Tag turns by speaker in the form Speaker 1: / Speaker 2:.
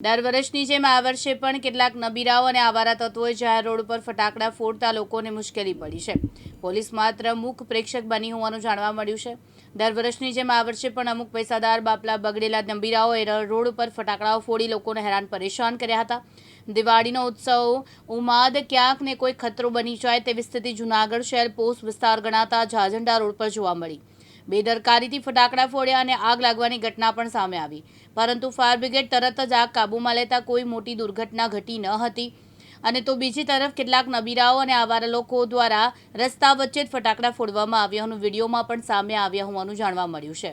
Speaker 1: દર વર્ષની જેમ આ વર્ષે પણ કેટલાક નબીરાઓ અને આવારા તત્વોએ જાહેર રોડ ઉપર ફટાકડા ફોડતા લોકોને મુશ્કેલી પડી છે. પોલીસ માત્ર મુખ પ્રેક્ષક બની હોવાનું જાણવા મળ્યું છે. દર વર્ષની જેમ આ વર્ષે પણ અમુક પૈસાદાર બાપલા બગડેલા નબીરાઓએ રોડ ઉપર ફટાકડાઓ ફોડી લોકોને હેરાન પરેશાન કર્યા હતા. દિવાળીનો ઉત્સવ ઉમાદ ક્યાંક ને કોઈ ખતરો બની જાય તેવી સ્થિતિ જુનાગઢ શહેર પોસ્ટ વિસ્તાર ગણાતા ઝાઝંડા રોડ પર જોવા મળી. બેદરકારીથી ફટાકડા ફોડ્યા અને આગ લાગવાની ઘટના પણ સામે આવી. પરંતુ ફાયર બ્રિગેડ તરત જ આગ કાબૂમાં લેતા કોઈ મોટી દુર્ઘટના ઘટી ન હતી. અને તો બીજી તરફ કેટલાક નબીરાઓ અને આવારા લોકો દ્વારા રસ્તા વચ્ચે જ ફટાકડા ફોડવામાં આવ્યા હોવાનું વિડીયોમાં પણ સામે આવ્યા હોવાનું જાણવા મળ્યું છે.